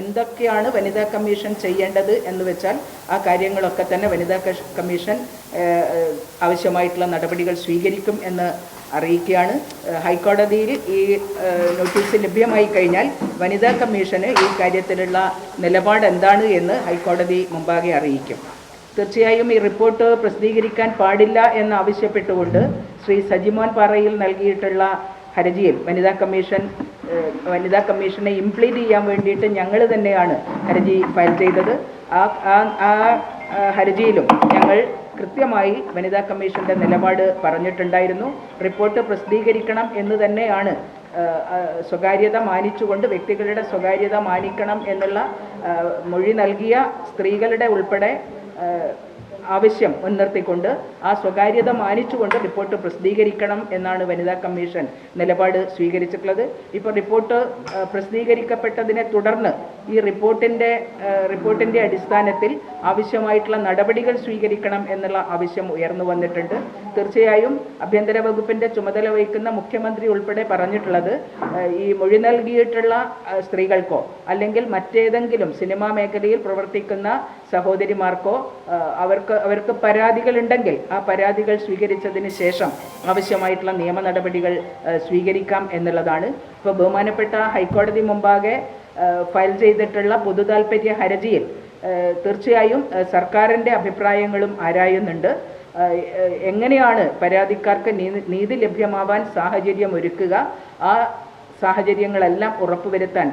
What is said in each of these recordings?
എന്തൊക്കെയാണ് വനിതാ കമ്മീഷൻ ചെയ്യേണ്ടത് എന്ന് വെച്ചാൽ ആ കാര്യങ്ങളൊക്കെ തന്നെ വനിതാ കമ്മീഷൻ ആവശ്യമായിട്ടുള്ള നടപടികൾ സ്വീകരിക്കും എന്ന് അറിയിക്കുകയാണ്. ഹൈക്കോടതിയിൽ ഈ നോട്ടീസ് ലഭ്യമായി കഴിഞ്ഞാൽ വനിതാ കമ്മീഷന് ഈ കാര്യത്തിലുള്ള നിലപാട് എന്താണ് എന്ന് ഹൈക്കോടതി മുമ്പാകെ അറിയിക്കും. തീർച്ചയായും ഈ റിപ്പോർട്ട് പ്രസിദ്ധീകരിക്കാൻ പാടില്ല എന്ന് ആവശ്യപ്പെട്ടുകൊണ്ട് ശ്രീ സജിമോൻ പാറയിൽ നൽകിയിട്ടുള്ള ഹർജിയിൽ വനിതാ കമ്മീഷൻ വനിതാ കമ്മീഷനെ ഇംപ്ലീറ്റ് ചെയ്യാൻ വേണ്ടിയിട്ട് ഞങ്ങൾ തന്നെയാണ് ഹർജി ഫയൽ ചെയ്തത്. ആ ആ- ഹർജിയിലും ഞങ്ങൾ കൃത്യമായി വനിതാ കമ്മീഷന്റെ നിലപാട് പറഞ്ഞിട്ടുണ്ടായിരുന്നു. റിപ്പോർട്ട് പ്രസിദ്ധീകരിക്കണം എന്ന് തന്നെയാണ് സ്വകാര്യത മാനിച്ചുകൊണ്ട് വ്യക്തികളുടെ സ്വകാര്യത മാനിക്കണം എന്നുള്ള മൊഴി നൽകിയ സ്ത്രീകളുടെ ഉൾപ്പെടെ ആവശ്യം മുൻനിർത്തിക്കൊണ്ട് ആ സ്വകാര്യത മാനിച്ചുകൊണ്ട് റിപ്പോർട്ട് പ്രസിദ്ധീകരിക്കണം എന്നാണ് വനിതാ കമ്മീഷൻ നിലപാട് സ്വീകരിച്ചിട്ടുള്ളത്. ഇപ്പോൾ റിപ്പോർട്ട് പ്രസിദ്ധീകരിക്കപ്പെട്ടതിനെ തുടർന്ന് ഈ റിപ്പോർട്ടിന്റെ റിപ്പോർട്ടിന്റെ അടിസ്ഥാനത്തിൽ ആവശ്യമായിട്ടുള്ള നടപടികൾ സ്വീകരിക്കണം എന്നുള്ള ആവശ്യം ഉയർന്നു വന്നിട്ടുണ്ട്. തീർച്ചയായും ആഭ്യന്തര വകുപ്പിന്റെ ചുമതല വഹിക്കുന്ന മുഖ്യമന്ത്രി ഉൾപ്പെടെ പറഞ്ഞിട്ടുള്ളത് ഈ മൊഴി നൽകിയിട്ടുള്ള സ്ത്രീകൾക്കോ അല്ലെങ്കിൽ മറ്റേതെങ്കിലും സിനിമാ മേഖലയിൽ പ്രവർത്തിക്കുന്ന സഹോദരിമാർക്കോ ആ, അവർക്ക് അവർക്ക് പരാതികളുണ്ടെങ്കിൽ ആ പരാതികൾ സ്വീകരിച്ചതിന് ശേഷം ആവശ്യമായിട്ടുള്ള നിയമ നടപടികൾ സ്വീകരിക്കാം എന്നുള്ളതാണ്. ഇപ്പോൾ ബഹുമാനപ്പെട്ട ഹൈക്കോടതി മുമ്പാകെ ഫയൽ ചെയ്തിട്ടുള്ള പൊതു താല്പര്യ ഹർജിയിൽ തീർച്ചയായും സർക്കാരിന്റെ അഭിപ്രായങ്ങളും ആരായുന്നുണ്ട്. എങ്ങനെയാണ് പരാതിക്കാർക്ക് നീതി ലഭ്യമാവാൻ സാഹചര്യം ഒരുക്കുക ആ സാഹചര്യങ്ങളെല്ലാം ഉറപ്പുവരുത്താൻ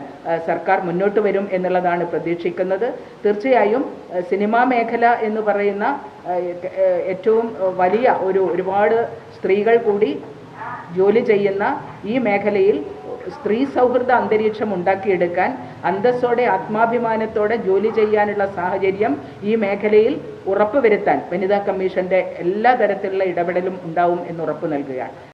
സർക്കാർ മുന്നോട്ട് വരും എന്നുള്ളതാണ് പ്രതീക്ഷിക്കുന്നത്. തീർച്ചയായും സിനിമാ മേഖല എന്ന് പറയുന്ന ഏറ്റവും വലിയ ഒരു ഒരുപാട് സ്ത്രീകൾ കൂടി ജോലി ചെയ്യുന്ന ഈ മേഖലയിൽ സ്ത്രീ സൗഹൃദ അന്തരീക്ഷം ഉണ്ടാക്കിയെടുക്കാൻ അന്തസ്സോടെ ആത്മാഭിമാനത്തോടെ ജോലി ചെയ്യാനുള്ള സാഹചര്യം ഈ മേഖലയിൽ ഉറപ്പുവരുത്താൻ വനിതാ കമ്മീഷന്റെ എല്ലാ തരത്തിലുള്ള ഇടപെടലും ഉണ്ടാവും എന്ന് ഉറപ്പു നൽകുകയാണ്.